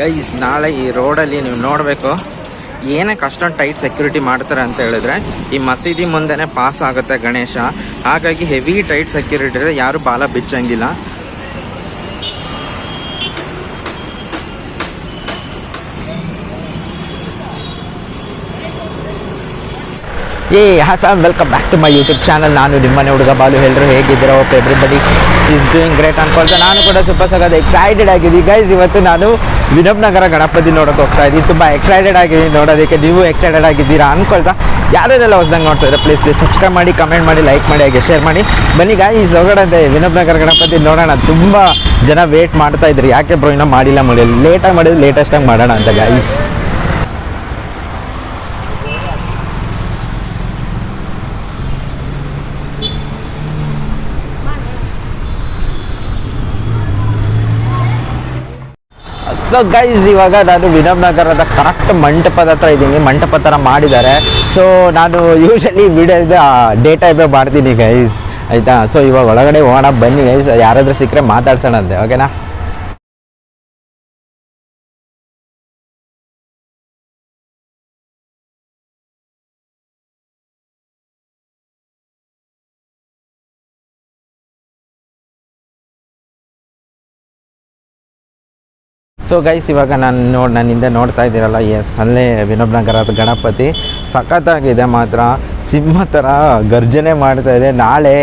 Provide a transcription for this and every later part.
Guys ನಾಳೆ ಈ ರೋಡಲ್ಲಿ ನೀವು ನೋಡಬೇಕು. ಏನಕ್ಕೆ ಅಷ್ಟೊಂದು ಟೈಟ್ ಸೆಕ್ಯೂರಿಟಿ ಮಾಡ್ತಾರೆ ಅಂತ ಹೇಳಿದ್ರೆ, ಈ ಮಸೀದಿ ಮುಂದೆನೇ ಪಾಸ್ ಆಗುತ್ತೆ ಗಣೇಶ. ಹಾಗಾಗಿ ಹೆವಿ ಟೈಟ್ ಸೆಕ್ಯೂರಿಟಿ ಇದೆ ಯಾರು ಬಾಲ ಬಿಚ್ಚಂಗಿಲ್ಲ. Hey ham welcome back to my YouTube channel. ನಾನು ನಿಮ್ಮನೆ ಹುಡುಗ ಬಾಲು. ಹೇಳಿದ್ರು ಹೇಗಿದ್ದೀರೋ okay everybody is doing great ಅನ್ಕೊಳ್ತಾ ನಾನು ಕೂಡ ಸ್ವಲ್ಪ ಸಗದ ಎಕ್ಸೈಟೆಡ್ ಆಗಿದ್ದೀನಿ. ಗೈಸ್ ಇವತ್ತು ನಾನು ವಿನೋಬ್ ನಗರ ಗಣಪತಿ ನೋಡೋಕೆ ಹೋಗ್ತಾ ಇದ್ದೀನಿ. ತುಂಬ ಎಕ್ಸೈಟೆಡ್ ಆಗಿದ್ದೀನಿ ನೋಡೋದಕ್ಕೆ. ನೀವು ಎಕ್ಸೈಟೆಡ್ ಆಗಿದ್ದೀರಾ ಅನ್ಕೊಳ್ತಾ? ಯಾರ್ಯಾರೆಲ್ಲ ಹೊಸ್ದಂಗೆ ನೋಡ್ತಾ ಇದ್ದಾರೆ ಪ್ಲೀಸ್ ಪ್ಲೀಸ್ ಸಬ್ಸ್ಕ್ರೈಬ್ ಮಾಡಿ ಕಮೆಂಟ್ ಮಾಡಿ ಲೈಕ್ ಮಾಡಿ, ಹಾಗೆ ಶೇರ್ ಮಾಡಿ. ಬನ್ನಿ ಗಾಯ್ಸ್ ಹೋಗೋಣಂತೆ ವಿನೋಬ್ ನಗರ ಗಣಪತಿ ನೋಡೋಣ. ತುಂಬ ಜನ ವೇಟ್ ಮಾಡ್ತಾ ಇದ್ರು. ಯಾಕೆ ಬ್ರೋ ಇನ್ನೂ ಮಾಡಿಲ್ಲ ಮಾಡಿ ಲೇಟಾಗಿ ಮಾಡಿದ್ರು ಲೇಟೆಸ್ಟಾಗಿ ಮಾಡೋಣ ಅಂತ ಗಾಯ್ಸ್ ಸೊ ಗೈಸ್ ಇವಾಗ ನಾನು ವಿನಮ್ ಕರೆಕ್ಟ್ ಮಂಟಪದ ಹತ್ರ ಇದ್ದೀನಿ. ಮಂಟಪ ಥರ ಮಾಡಿದ್ದಾರೆ. ಸೊ ನಾನು ಯೂಶಲಿ ವಿಡಿಯೋ ಡೇಟಾ ಟೈಪೇ ಮಾಡ್ತೀನಿ ಗೈಸ್ ಆಯಿತಾ? ಸೊ ಇವಾಗ ಒಳಗಡೆ ಹೋಗೋಣ, ಬನ್ನಿ ಗೈಸ್ ಯಾರಾದರೂ ಸಿಕ್ಕರೆ ಮಾತಾಡ್ಸೋಣ ಅಂತೆ ಓಕೆನಾ ಸೊ ಗೈಸ್ ಇವಾಗ ನಾನು ನೋಡಿ ನನ್ನ ಹಿಂದೆ ನೋಡ್ತಾ ಇದ್ದೀರಲ್ಲ ಎಸ್ ಅಲ್ಲೇ ವಿನೋಬ್ ನಗರದ ಗಣಪತಿ. ಸಖತ್ತಾಗಿದೆ ಮಾತ್ರ. ಸಿಂಹ ಥರ ಗರ್ಜನೆ ಮಾಡ್ತಾ ಇದೆ. ನಾಳೆ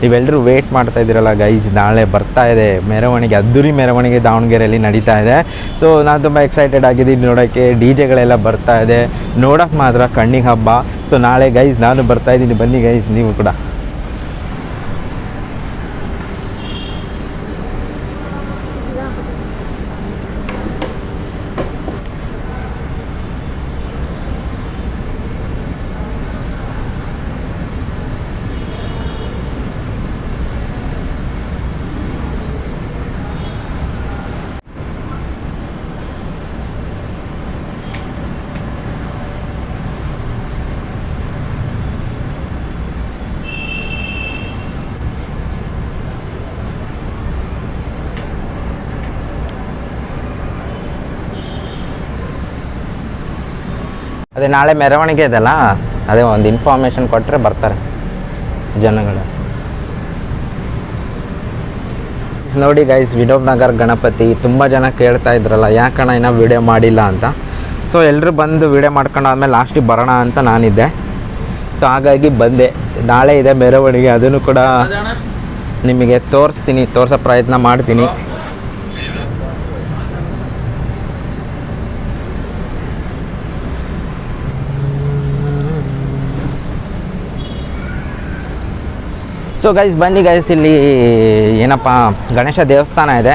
ನೀವೆಲ್ಲರೂ ವೇಟ್ ಮಾಡ್ತಾ ಇದ್ದೀರಲ್ಲ ಗೈಸ್ ನಾಳೆ ಬರ್ತಾ ಇದೆ. ಮೆರವಣಿಗೆ ಅದ್ದೂರಿ ಮೆರವಣಿಗೆ ದಾವಣಗೆರೆಯಲ್ಲಿ ನಡೀತಾ ಇದೆ. ಸೊ ನಾನು ತುಂಬ ಎಕ್ಸೈಟೆಡ್ ಆಗಿದ್ದೀನಿ. ನೋಡೋಕ್ಕೆ ಡಿ ಜೆಗಳೆಲ್ಲ ಬರ್ತಾ ಇದೆ. ನೋಡೋಕೆ ಮಾತ್ರ ಕಣ್ಣಿಗೆ ಹಬ್ಬ. ಸೊ ನಾಳೆ ಗೈಸ್ ನಾನು ಬರ್ತಾ ಇದ್ದೀನಿ. ಬನ್ನಿ ಗೈಸ್ ನೀವು ಕೂಡ. ಅದೇ ನಾಳೆ ಮೆರವಣಿಗೆ ಇದೆಲ್ಲ, ಅದೇ ಒಂದು ಇನ್ಫಾರ್ಮೇಷನ್ ಕೊಟ್ಟರೆ ಬರ್ತಾರೆ ಜನಗಳು. ನೋಡಿ ಗೈಸ್ ವಿನೋಬ್ ನಗರ್ ಗಣಪತಿ ತುಂಬ ಜನ ಕೇಳ್ತಾ ಇದ್ರಲ್ಲ ಯಾಕಣ ಇನ್ನೂ ವಿಡಿಯೋ ಮಾಡಿಲ್ಲ ಅಂತ? ಸೊ ಎಲ್ಲರೂ ಬಂದು ವಿಡಿಯೋ ಮಾಡ್ಕೊಂಡು ಆದಮೇಲೆ ಲಾಸ್ಟಿಗೆ ಬರೋಣ ಅಂತ ನಾನಿದ್ದೆ. ಸೊ ಹಾಗಾಗಿ ಬಂದೆ. ನಾಳೆ ಇದೆ ಮೆರವಣಿಗೆ, ಅದನ್ನು ಕೂಡ ನಿಮಗೆ ತೋರಿಸ್ತೀನಿ, ತೋರಿಸೋ ಪ್ರಯತ್ನ ಮಾಡ್ತೀನಿ. ಸೊ ಗೈಸ್ ಬನ್ನಿ ಗೈಸ್ ಇಲ್ಲಿ ಏನಪ್ಪ, ಗಣೇಶ ದೇವಸ್ಥಾನ ಇದೆ.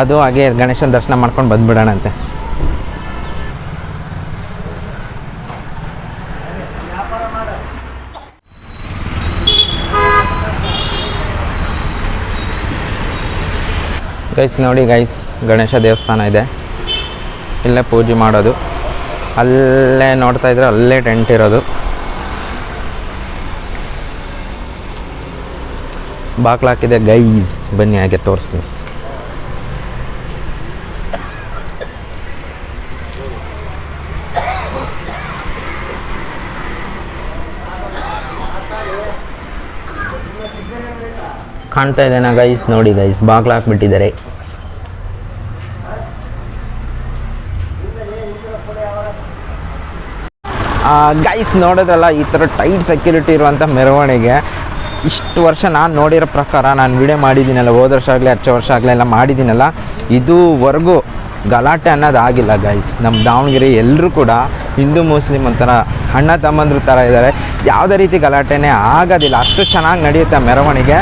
ಅದು ಹಾಗೆ ಗಣೇಶನ ದರ್ಶನ ಮಾಡ್ಕೊಂಡು ಬಂದ್ಬಿಡೋಣಂತೆ. ಗೈಸ್ ನೋಡಿ ಗೈಸ್ ಗಣೇಶ ದೇವಸ್ಥಾನ ಇದೆ. ಇಲ್ಲೇ ಪೂಜೆ ಮಾಡೋದು. ಅಲ್ಲೇ ನೋಡ್ತಾ ಇದ್ರೆ ಅಲ್ಲೇ ಟೆಂಟ್ ಇರೋದು. ಬಾಕ್ಲು ಹಾಕಿದೆ ಗೈಸ್ ಬನ್ನಿ, ಹಾಗೆ ತೋರಿಸ್ತೀನಿ. ಕಾಣ್ತಾ ಇದೆನಾ ಗೈಸ್ ನೋಡಿ ಗೈಸ್ ಹಾಕಿಬಿಟ್ಟಿದ್ದಾರೆ. ಹಾಕ್ಬಿಟ್ಟಿದ್ದಾರೆ ಗೈಸ್ ನೋಡೋದಲ್ಲ ಈ ಥರ ಟೈಟ್ ಸೆಕ್ಯೂರಿಟಿ ಇರುವಂಥ ಮೆರವಣಿಗೆ. ಇಷ್ಟು ವರ್ಷ ನಾನು ನೋಡಿರೋ ಪ್ರಕಾರ ನಾನು ವಿಡಿಯೋ ಮಾಡಿದ್ದೀನಲ್ಲ, ಹೋದ ವರ್ಷ ಆಗಲಿ, ಹಚ್ಚ ವರ್ಷ ಆಗಲಿ ಎಲ್ಲ ಮಾಡಿದ್ದೀನಲ್ಲ, ಇದುವರೆಗೂ ಗಲಾಟೆ ಅನ್ನೋದು ಆಗಿಲ್ಲ ಗೈಸ್ ನಮ್ಮ ದಾವಣಗೆರೆ ಎಲ್ಲರೂ ಕೂಡ ಹಿಂದೂ ಮುಸ್ಲಿಮ್ ಒಂಥರ ಅಣ್ಣ, ತಮ್ಮಂದ್ರ ಥರ ಇದ್ದಾರೆ ಯಾವುದೇ ರೀತಿ ಗಲಾಟೆನೇ ಆಗೋದಿಲ್ಲ. ಅಷ್ಟು ಚೆನ್ನಾಗಿ ನಡೆಯುತ್ತೆ ಮೆರವಣಿಗೆ.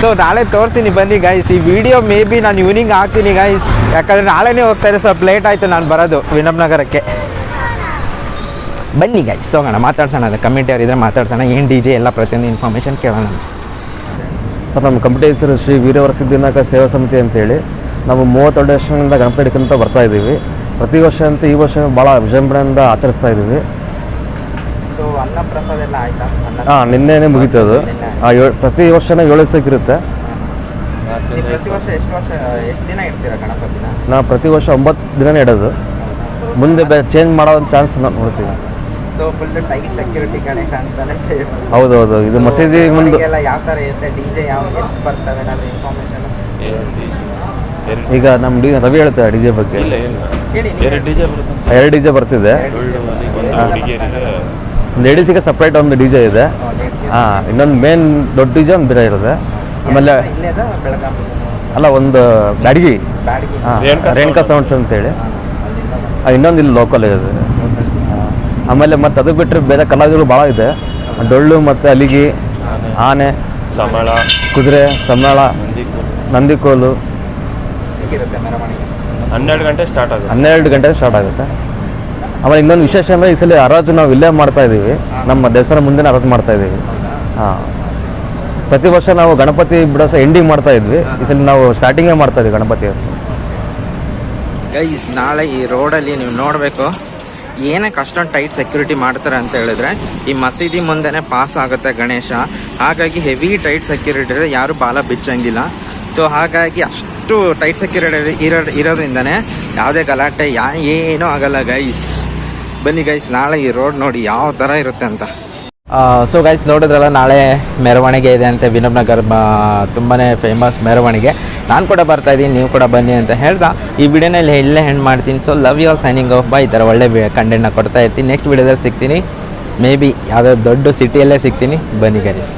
ಸೊ ನಾಳೆ ತೋರಿಸ್ತೀನಿ, ಬನ್ನಿ ಗೈಸ್ ಈ ವಿಡಿಯೋ ಮೇ ಬಿ ನಾನು ಈವ್ನಿಂಗ್ ಹಾಕ್ತೀನಿ ಗೈಸ್ ಯಾಕಂದರೆ ನಾಳೆನೇ ಹೋಗ್ತಾ ಸ್ವಲ್ಪ ಲೇಟ್ ಆಯಿತು ನಾನು ಬರೋದು ವಿನಮ್ ನಗರಕ್ಕೆ ಬನ್ನಿ ಗೈಸ್ ಹೋಗೋಣ ಮಾತಾಡ್ಸೋಣ ಅದು ಕಮಿಟಿ ಅವ್ರು ಇದ್ರೆ ಮಾತಾಡ್ಸೋಣ. ಏನು ಡಿ ಜೆ ಎಲ್ಲ ಪ್ರತಿಯೊಂದು ಇನ್ಫಾರ್ಮೇಷನ್ ಕೇಳೋಣ ಸರ್ ನಮ್ಮ ಕಮಿಟಿ ಹೆಸರು ಶ್ರೀ ವೀರವರ ಸಿದ್ಧಿನಾಯಕ ಸೇವಾ ಸಮಿತಿ ಅಂತೇಳಿ. ನಾವು ಮೂವತ್ತೆರಡು ವರ್ಷಗಳಿಂದ ಗಣಪತಿ ಬರ್ತಾ ಇದ್ದೀವಿ. ಪ್ರತಿ ವರ್ಷ ಅಂತ ಈ ವರ್ಷ ಭಾಳ ವಿಜೃಂಭಣೆಯಿಂದ ಆಚರಿಸ್ತಾ ಇದ್ದೀವಿ. ಸೊ ಎಲ್ಲ ಆಯ್ತಾ? ಹಾಂ ನಿನ್ನೆನೇ ಮುಗೀತು ಅದು. ಆ, ಏಳ್- ಪ್ರತಿ ವರ್ಷನೇ ಏಳು ದಿವಸಕ್ಕೆ ಇರುತ್ತೆ. ನೀವು ಪ್ರತಿ ವರ್ಷ ದಿನ ನಾವು ಒಂಬತ್ತು ದಿನನೇ ಇಡೋದು. ಮುಂದೆ ಬೆ ಚೇಂಜ್ ಮಾಡೋ ಚಾನ್ಸ್ ನೋಡ್ತೀವಿ. So full tight security Ganesha ಅಂತಾನೆ. ಹೌದೌದು ಇದು ಮಸೀದಿ ಮುಂದೆ ಮನೆಗೆಲ್ಲ ಯಾವ ಥರ ಇರುತ್ತೆ? ಡಿ ಜೆ ಯಾವ ಎಷ್ಟು ಬರ್ತವೆ? ಏನಾದ್ರು ಇನ್ಫಾರ್ಮೇಷನ್ ಈಗ ನಮ್ಮ ಡಿ ರವಿ ಹೇಳ್ತಾರೆ ಡಿ ಜೆ ಬಗ್ಗೆ. ಇಲ್ಲ ಇಲ್ಲ. ಎರಡು ಡಿ ಜೆ ಎರಡು ಡಿ ಜೆ ಬರ್ತಿದೆ. ಲೇಡೀಸಿಗೆ ಸಪ್ರೇಟ್ ಒಂದು ಡಿ ಜೆ ಇದೆ. ಹಾಂ ಇನ್ನೊಂದು ಮೇನ್ ದೊಡ್ಡ ಡಿಜೆ ಒಂದು ಬೇರೆ ಇರುತ್ತೆ. ಆಮೇಲೆ ಅಲ್ಲ ಒಂದು ಬ್ಯಾಡಗಿ. ಹಾಂ ರೇಣುಕಾ ಸೌಂಡ್ಸ್ ಅಂತೇಳಿ. ಆ, ಇನ್ನೊಂದು ಇಲ್ಲಿ ಲೋಕಲ್ ಇದೆ. ಆಮೇಲೆ ಮತ್ತೆ ಅದು ಬಿಟ್ಟರೆ ಬೇರೆ ಕಲಾವಿದರು ಭಾಳ ಇದೆ. ಡೊಳ್ಳು ಮತ್ತು ಅಲಿಗಿ ಆನೆ ಸಮಳ ಕುದುರೆ ಸಮಳ ನಂದಿಕೋಲು. ಹನ್ನೆರಡು ಗಂಟೆ ಸ್ಟಾರ್ಟ್ ಆಗುತ್ತೆ. ಹನ್ನೆರಡು ಗಂಟೆ ಸ್ಟಾರ್ಟ್ ಆಗುತ್ತೆ. ಆಮೇಲೆ ಇನ್ನೊಂದು ವಿಶೇಷ ಅಂದರೆ ಈ ಸಲ ಹರಾಜು ನಾವು ಇಲ್ಲೇ ಮಾಡ್ತಾ ಇದ್ದೀವಿ. ನಮ್ಮ ದಸರಾ ಮುಂದೆ ಹರಾಜು ಮಾಡ್ತಾ ಇದ್ದೀವಿ. ಹಾಂ. ಪ್ರತಿ ವರ್ಷ ನಾವು ಗಣಪತಿ ಬಿಡೋ ಸಹ ಎಂಡಿಂಗ್ ಮಾಡ್ತಾ ಇದ್ವಿ. ಈ ಸಲ ನಾವು ಸ್ಟಾರ್ಟಿಂಗೇ ಮಾಡ್ತಾ ಇದ್ವಿ ಗಣಪತಿ ಗೈಸ್ ನಾಳೆ ಈ ರೋಡಲ್ಲಿ ನೀವು ನೋಡಬೇಕು. ಏನಕ್ಕೆ ಅಷ್ಟೊಂದು ಟೈಟ್ ಸೆಕ್ಯೂರಿಟಿ ಮಾಡ್ತಾರೆ ಅಂತ ಹೇಳಿದ್ರೆ ಈ ಮಸೀದಿ ಮುಂದೆನೇ ಪಾಸ್ ಆಗುತ್ತೆ ಗಣೇಶ. ಹಾಗಾಗಿ ಹೆವಿ ಟೈಟ್ ಸೆಕ್ಯೂರಿಟಿ ಇದೆ ಯಾರು ಬಾಲ ಬಿಚ್ಚಂಗಿಲ್ಲ. ಸೊ ಹಾಗಾಗಿ ಅಷ್ಟು ಟೈಟ್ ಸೆಕ್ಯೂರಿಟಿ ಇರೋ ಇರೋದ್ರಿಂದನೇ ಯಾವುದೇ ಗಲಾಟೆ ಯಾ ಏನೂ ಆಗಲ್ಲ ಗೈಸ್ ಬನ್ನಿ ಗೈಸ್ ನಾಳೆ ಈ ರೋಡ್ ನೋಡಿ ಯಾವ ಥರ ಇರುತ್ತೆ ಅಂತ. ಸೊ ಗೈಸ್ ನೋಡಿದ್ರಲ್ಲ ನಾಳೆ ಮೆರವಣಿಗೆ ಇದೆ ಅಂತ ವಿನೋಬ್ ನಗರ್ ತುಂಬಾ ಫೇಮಸ್ ಮೆರವಣಿಗೆ. ನಾನು ಕೂಡ ಬರ್ತಾ ಇದ್ದೀನಿ ನೀವು ಕೂಡ ಬನ್ನಿ ಅಂತ ಹೇಳ್ದ. ಈ ವಿಡಿಯೋನಲ್ಲಿ ಇಲ್ಲೇ ಹೆಣ್ಣು ಮಾಡ್ತೀನಿ. So love you all signing off bye ಈ ಥರ ಒಳ್ಳೆ ಕಂಟೆಂಟ್ನ ಕೊಡ್ತಾ ಇರ್ತೀನಿ. ನೆಕ್ಸ್ಟ್ ವಿಡಿಯೋದಲ್ಲಿ ಸಿಗ್ತೀನಿ. ಮೇ ಬಿ ಯಾವುದೋ ದೊಡ್ಡ ಸಿಟಿಯಲ್ಲೇ ಸಿಗ್ತೀನಿ. ಬನ್ನಿ ಗೈಸ್